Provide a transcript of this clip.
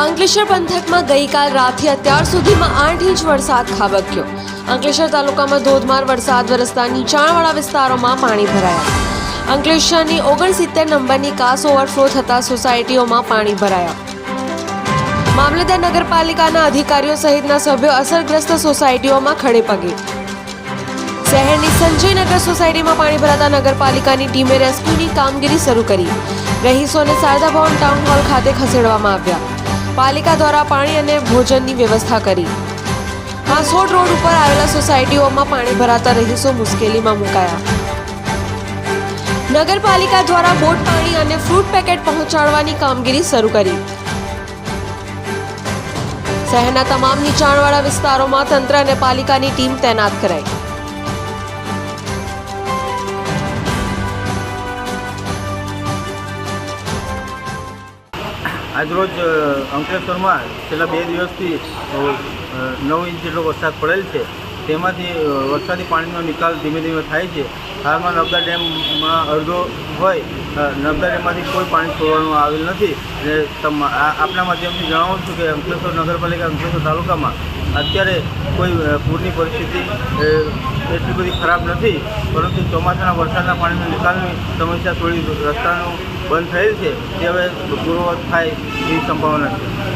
અંકલેશ્વર પંથકમાં ગઈકાલ રાતથી અત્યાર સુધીમાં આઠ ઇંચ વરસાદ ખાબક્યો. અંકલેશ્વર તાલુકામાં ધોધમાર વરસાદ વરસતા નીચાણવાળા વિસ્તારોમાં પાણી ભરાયા. અંકલેશ્વરની ઓગણસિત્તેર નંબરની કાસ ઓવરફ્લો થતા સોસાયટીઓમાં પાણી ભરાયા. મામલતદાર નગરપાલિકાના અધિકારીઓ સહિતના સભ્યો અસરગ્રસ્ત સોસાયટીઓમાં ખડે પગે. શહેરની સંજયનગર સોસાયટીમાં પાણી ભરાતા નગરપાલિકાની ટીમે રેસ્ક્યુની કામગીરી શરૂ કરી. રહીશોને શારદા ભવન ટાઉન હોલ ખાતે ખસેડવામાં આવ્યા. પાલિકા દ્વારા પાણી અને ભોજનની વ્યવસ્થા કરી. હાંસોડ રોડ ઉપર આવેલા સોસાયટીઓમાં પાણી ભરાતા રહીશો મુશ્કેલીમાં મુકાયા. નગરપાલિકા દ્વારા બોટ પાણી અને ફ્રૂટ પેકેટ પહોંચાડવાની કામગીરી શરૂ કરી. શહેરના તમામ નીચાણવાળા વિસ્તારોમાં તંત્ર અને પાલિકાની ટીમ તૈનાત કરાઈ. આજરોજ અંકલેશ્વરમાં છેલ્લા બે દિવસથી નવ ઇંચ જેટલો વરસાદ પડેલ છે. તેમાંથી વરસાદી પાણીનો નિકાલ ધીમે ધીમે થાય છે. હાલમાં નર્મદા ડેમમાં અડધો હોય નર્મદા ડેમમાંથી કોઈ પાણી છોડવામાં આવેલ નથી. અને આપના માધ્યમથી જણાવું છું કે અંકલેશ્વર નગરપાલિકા, અંકલેશ્વર તાલુકામાં અત્યારે કોઈ પૂરની પરિસ્થિતિ એટલી બધી ખરાબ નથી. પરંતુ ચોમાસાના વરસાદના પાણીના નિકાલની સમસ્યા થોડી રસ્તાનું બંધ થયેલ છે તે હવે પૂર્વવત થાય એવી સંભાવના છે.